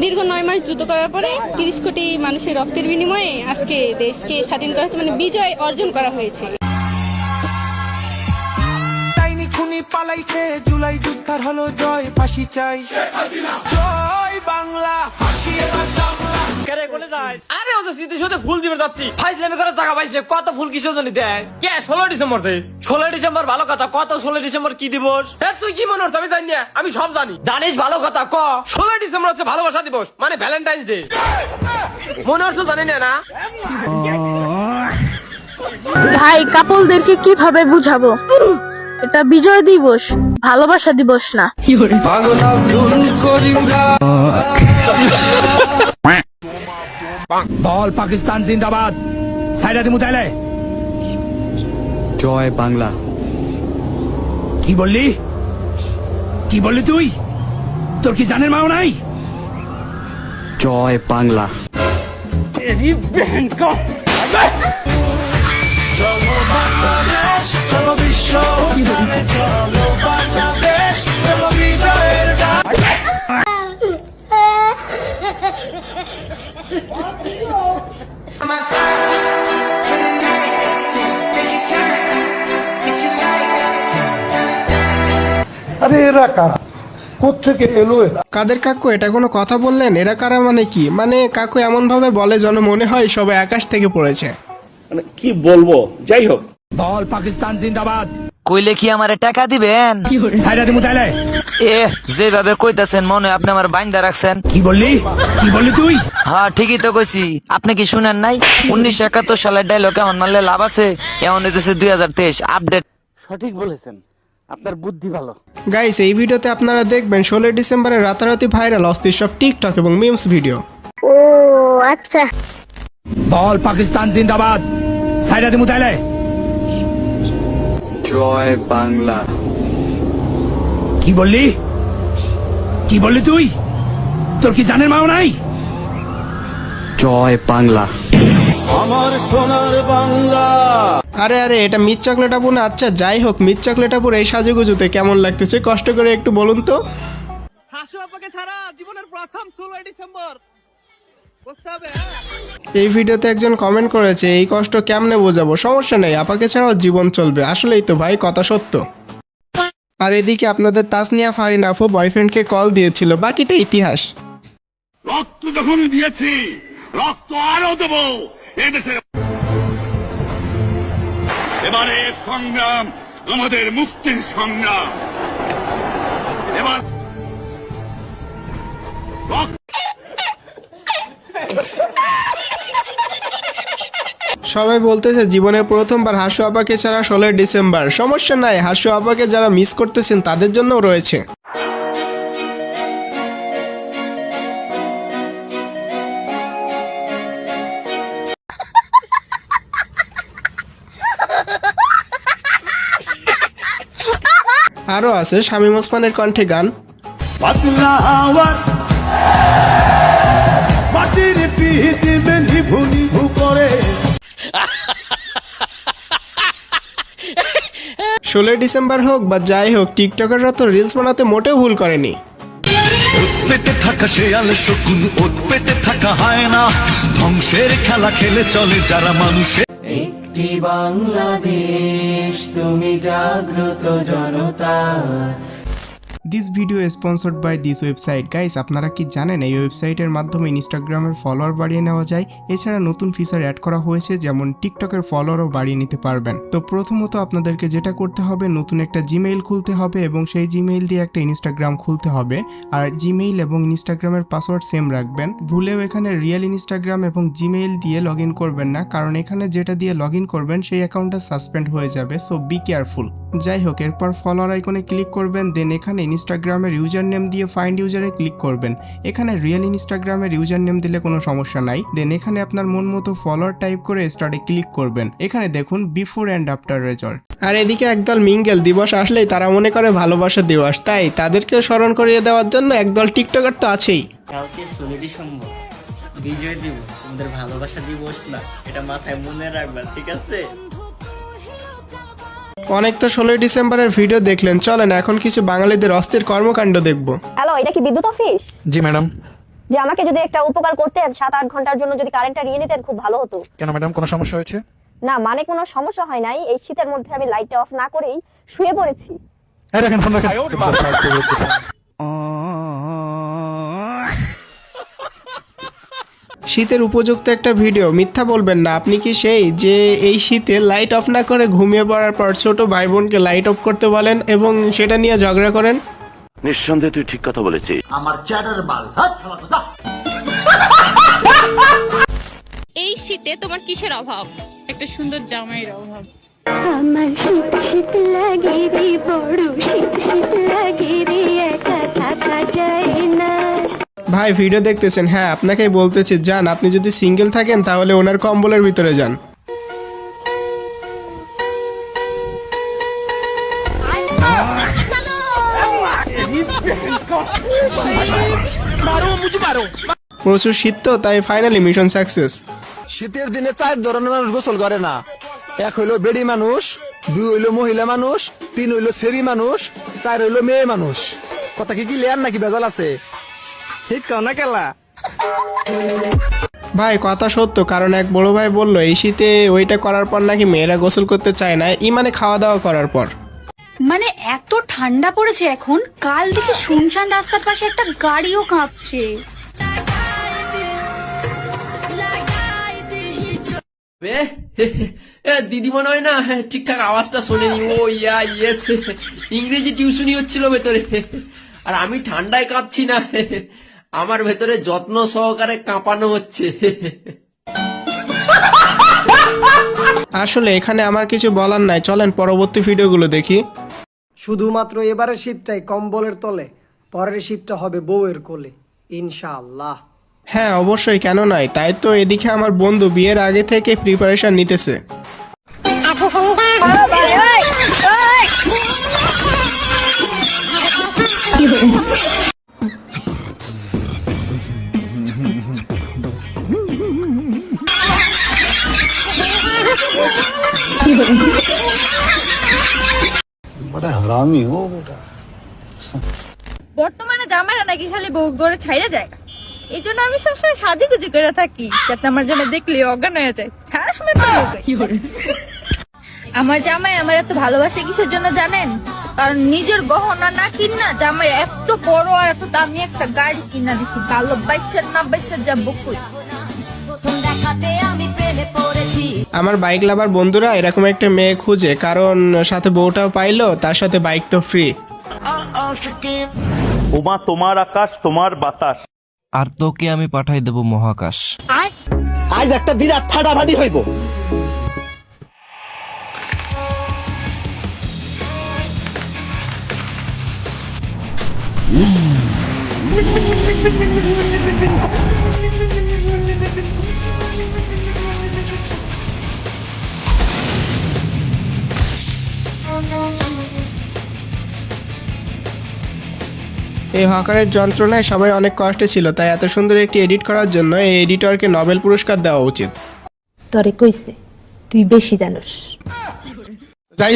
দীর্ঘ নয় মাস যুদ্ধ করার পরে তিরিশ কোটি মানুষের রক্তের বিনিময়ে আজকে দেশকে স্বাধীন করা হয়েছে মানে বিজয় অর্জন করা হয়েছে। পালাইছে, জুলাই যুদ্ধার হলো জয়, ফাঁসি চাই। জয় বাংলা আরে ও তো স্মৃতি সাথে ফুল দিবে যাচ্ছি। ফাইজলামি করে টাকা পাইছে কত ফুল কিসের জন্য দেয় কে ষোলো ডিসেম্বর দে। ষোলো ডিসেম্বর ভালো কথা কত ষোলো ডিসেম্বর কি দিবস? হ্যাঁ তুই কি মনে হচ্ছে? আমি জানি না আমি সব জানি। জানিস ভালো কথা ক? ষোলো ডিসেম্বর হচ্ছে ভালোবাসা দিবস মানে ভ্যালেন্টাইন্স ডে মনে হচ্ছে জানি না না? ভাই কাপলদেরকে কীভাবে বুঝাবো? এটা বিজয় দিবস ভালোবাসা দিবস না। বল পাকিস্তান জিন্দাবাদ সাইডা দিমু তাইলে জয় বাংলা কি বললি কি বললি তুই তোর কি জানের মাও নাই জয় বাংলা চলো বিশ্ব চলো বাংলাদেশ চলো বিজয়ের ডাক। আরে এরা কারা? কোথেকে এলো এরা? কাদের কাকু এটা কোনো কথা বললেন? এরা কারা মানে কি? মানে কাকু এমন ভাবে বলে যেন মনে হয় সবাই আকাশ থেকে পড়েছে। মানে কি বলব? যাই হোক। বল পাকিস্তান জিন্দাবাদ। কইলে কি আমারে টাকা দিবেন? এ যেভাবে কইতাছেন মনে হয় আপনি আমার বাইন্দা রাখছেন। কি বললি? কি বললি তুই? হ্যাঁ ঠিকই তো কইছি। আপনি কি শুনেন নাই? উনিশশো একাত্তর সালের ডায়লগ এমন মারলে লাভ আছে? এমন হইতেছে দুই হাজার তেইশ আপডেট সঠিক বলেছেন। আপনার বুদ্ধি ভালো। গাইস এই ভিডিওতে আপনারা দেখবেন ষোলোই ডিসেম্বরে রাতারাতি ভাইরাল অস্থির সব টিকটক এবং মিমস ভিডিও ও আচ্ছা। বল পাকিস্তান জিন্দাবাদ। সাইডা দিমু তাইলে। জয় বাংলা। কি বললি? কি বললি তুই? তোর কি জানের মাও নাই? জয় বাংলা। আমার সোনার বাংলা। আরে আরে এটা মিট চকলেট আপু না? আচ্ছা যাই হোক মিট চকলেট আপুর এই সাজুগুজুতে কেমন লাগতেছে? কষ্ট করে একটু বলুন তো। হাসু আপাকে ছাড়া জীবনের প্রথম ষোলোই ডিসেম্বর। এই ভিডিওতে একজন কমেন্ট করেছে এই কষ্ট কেমনে বোঝাবো? সমস্যা নেই আপাকে ছাড়াও জীবন চলবে। আসলেই তো ভাই কথা সত্য। আর এদিকে আপনাদের তাসনিয়া ফারিন আপু বয়ফ্রেন্ডকে কল দিয়েছিল বাকিটা ইতিহাস। রক্ত যখন দিয়েছি রক্ত আরও দেব এদেশের এবারে সংগ্রাম আমাদের মুক্তির সংগ্রাম। এবার সবাই বলতেছে, জীবনের প্রথমবার হাসু আপাকে ছাড়া ষোলোই ডিসেম্বর। সমস্যা নাই, হাসু আপাকে যারা মিস করতেছেন, তাদের জন্যও রয়েছে। আরও আছে শামীম ওসমানের কণ্ঠে গান। পাতলা আওয়াজ ষোলোই ডিসেম্বর হোক বা যাই হোক টিকটকাররা তো রিলস বানাতে মোটেও ভুল করেনি। পেটে থাকা শেয়াল শকুন ওত পেটে থাকা হয় না ধ্বংসের খেলা খেলে চলে যারা মানুষের একটি বাংলাদেশ তুমি জাগ্রত জনতা। This video sponsored by this website guys আপনারা কি জানেন, এই ওয়েবসাইটের মাধ্যমে ইনস্টাগ্রামের ফলোয়ার বাড়িয়ে নেওয়া যায়? এছাড়া নতুন ফিচার অ্যাড করা হয়েছে, যেমন টিকটকের ফলোয়ারও বাড়িয়ে নিতে পারবেন। তো প্রথমত আপনাদেরকে যেটা করতে হবে, নতুন একটা জিমেইল খুলতে হবে এবং সেই জিমেইল দিয়ে একটা ইনস্টাগ্রাম খুলতে হবে। আর জিমেইল এবং ইনস্টাগ্রামের পাসওয়ার্ড সেম রাখবেন। ভুলেও এখানে রিয়েল ইনস্টাগ্রাম এবং জিমেইল দিয়ে লগ ইন করবেন না, কারণ এখানে যেটা দিয়ে লগ ইন করবেন, সেই অ্যাকাউন্টটা সাসপেন্ড হয়ে যাবে সো বি কেয়ারফুল যাই হোক, এরপর ফলোয়ার আইকনে ক্লিক করবেন দেন এখানে ইনস্টাগ্রামের ইউজার নেম দিয়ে ফাইন্ড ইউজারে ক্লিক করবেন। এখানে রিয়েল ইনস্টাগ্রামের ইউজার নেম দিলে কোনো সমস্যা নাই। দেন এখানে আপনার মন মতো ফলোয়ার টাইপ করে স্টার্টে ক্লিক করবেন। এখানে দেখুন বিফোর অ্যান্ড আফটার রেজাল্ট আর এদিকে একদল মিঙ্গেল দিবস আসলেই তারা মনে করে ভালোবাসা দিবস। তাই তাদেরকেও স্মরণ করিয়ে দেওয়ার জন্য একদল টিকটকার তো আছেই। কালকে ষোলো ডিসেম্বর বিজয় দিবস। তোমাদের ভালোবাসা দিবস না এটা মাথায় মনে রাখবা ঠিক আছে? অনেক তো ষোলোই ডিসেম্বরের ভিডিও দেখলেন। চলেন এখন কিছু বাঙালিদের অস্থির কর্মকাণ্ড দেখব। হ্যালো এটা কি বিদ্যুৎ অফিস? জি ম্যাডাম যে আমাকে যদি একটা উপকার করতেন সাত আট ঘণ্টার জন্য যদি কারেন্টটা নিয়ে নিতেন খুব ভালো হতো। কেন ম্যাডাম কোনো সমস্যা হয়েছে? না মানে কোনো সমস্যা হয় নাই। এই শীতের মধ্যে আমি লাইটটা অফ না করেই শুয়ে পড়েছি। এই রাখেন ফোন রাখেন শীতের উপযুক্ত একটা ভিডিও। মিথ্যা বলবেন না আপনি কি সেই যে এই শীতে লাইট অফ না করে ঘুমিয়ে পড়ার পর ছোট ভাই বোনকে লাইট অফ করতে বলেন এবং সেটা নিয়ে ঝগড়া করেন? নিঃসন্দেহে তুই ঠিক কথা বলেছিস। এই শীতে তোমার কিসের অভাব? একটা সুন্দর জামাইয়ের অভাব। আমার শীত শীত লাগে রে বড় ভাই ভিডিও দেখতেছেন। হ্যাঁ আপনাকেই বলতেছি, যান, আপনি যদি সিঙ্গেল থাকেন, তাহলে ওনার কম্বলের ভিতরে যান। প্রচুর শীত তো, তাই ফাইনালি মিশন সাকসেস শীতের দিনে চার ধরনের মানুষ গোসল করে না। এক হইল বেডি মানুষ, দুই হইল মহিলা মানুষ, তিন হইল সেরি মানুষ, চার হইল মেয়ে মানুষ। কথা কি ক্লিয়ার নাকি বেজাল আছে? ঠিক কাও না কেলা। ভাই কথা সত্য কারণ এক বড় ভাই বলল এই শীতে ওইটা করার পর নাকি মেয়েরা গোসল করতে চায় না ই মানে খাওয়া দাওয়া করার পর। মানে এত ঠান্ডা পড়েছে এখন কাল থেকে শুনশান রাস্তার পাশে একটা গাড়িও কাঁপছে। দিদি মনে হয় না ঠিকঠাক আওয়াজটা শোনেনি। ও ইয়া ইয়েস ইংরেজি টিউশনই হচ্ছিল ভেতরে। আর আমি ঠান্ডায় কাঁপছি না। আমার ভেতরে যত্ন সহকারে কাঁপানো হচ্ছে। আসলে এখানে আমার কিছু বলার নাই। চলেন পরবর্তী ভিডিওগুলো দেখি। শুধুমাত্র এবারের শীতটাই কম্বলের তলে পরের শীতটা হবে বউয়ের কোলে ইনশাআল্লাহ। হ্যাঁ অবশ্যই কেন নয় তাই তো এদিকে আমার বন্ধু বিয়ের আগে থেকে প্রিপারেশন নিতেছে। বর্তমানে জামাইরা নাকি খালি বউ করে ছাইরা যায়। এই জন্য আমি সবসময় সাজুগুজু করে থাকি যাতে আমার জন্য দেখলে অজ্ঞান হয়ে যায়। ছাড়ার সময় তো আমার জামাই আমার এত ভালোবাসে কিসের জন্য জানেন? কারণ নিজের গহনা না কিনা জামাই এত বড় আর এত দামি একটা গাড়ি কিনা দিছি। ভালো বাইচার না বাইচার যা বকুল আমার বাইক লাভার বন্ধুরা এরকম একটা মেয়ে খুঁজে কারণ সাথে বউটাও পাইলো তার সাথে বাইক তো ফ্রি ওমা তোমার আকাশ তোমার বাতাস। আর তোকে আমি পাঠাই দেব মহাকাশ। আজ একটা বিরাট ফাটাফাটি হইব। এই হকারের যন্ত্রণায় সবাই অনেক কষ্টে ছিল তাই এত সুন্দর একটি এডিট করার জন্য এই এডিটরকে নোবেল পুরস্কার দেওয়া উচিত। তরে কইছে তুই বেশি জানোস। যাই হোক।